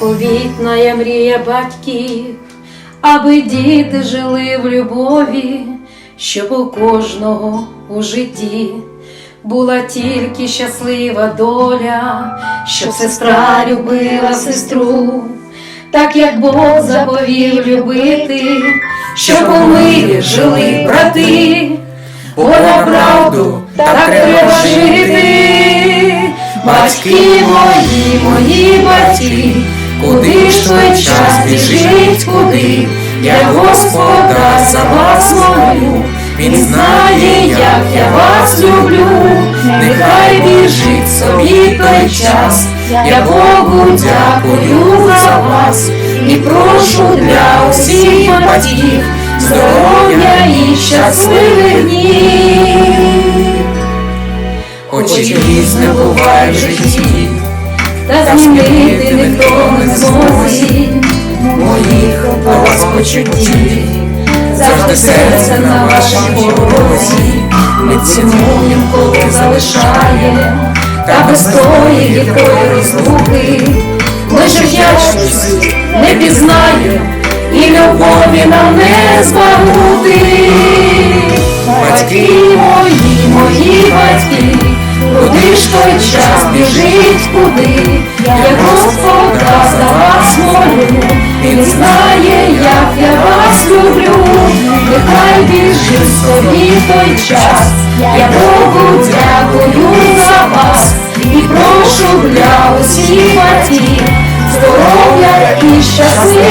заповітна мрія батьків, аби діти жили в любові, щоб у кожного у житті була тільки щаслива доля, щоб сестра любила сестру, так як Бог заповів любити, щоб у мирі жили брати, бо на правду так треба жити. Батьки мої, мої батьки, куди ж той час біжить, куди? Я Господа за вас молю, Він знає, як я вас люблю, нехай біжить собі той час, я Богу дякую за вас і прошу для усіх батьків здоров'я і щасливих днів. Хоч і різне буває в житті, та змінити ніхто не зможе моїх почуттів, завжди серце на вашій порозі, ми цінуємо, коли залишає, та без тої гіркої розлуки. Ми ж вдячності не пізнаємо. І любові нам не збагнути. Батьки мої, мої батьки, куди ж той час біжить, куди? Я Господа за вас молю, Він знає, як я вас люблю, нехай біжить собі той час, я Богу дякую за вас. І прошу для усіх батьків здоров'я і щасливих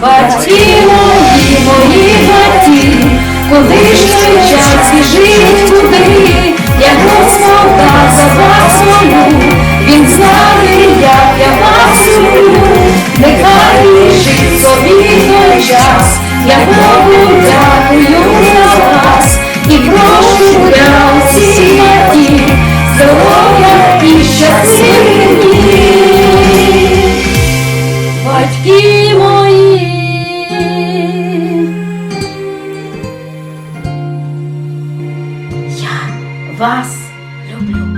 Батьки мої, мої батьки, куди ж той час біжить, куди? Я Господа за вас молю, Він знає, як я вас люблю, нехай біжить собі той час, я Богу дякую за вас і прошу для усіх батьків. Здоров'я і щасливих Я вас люблю.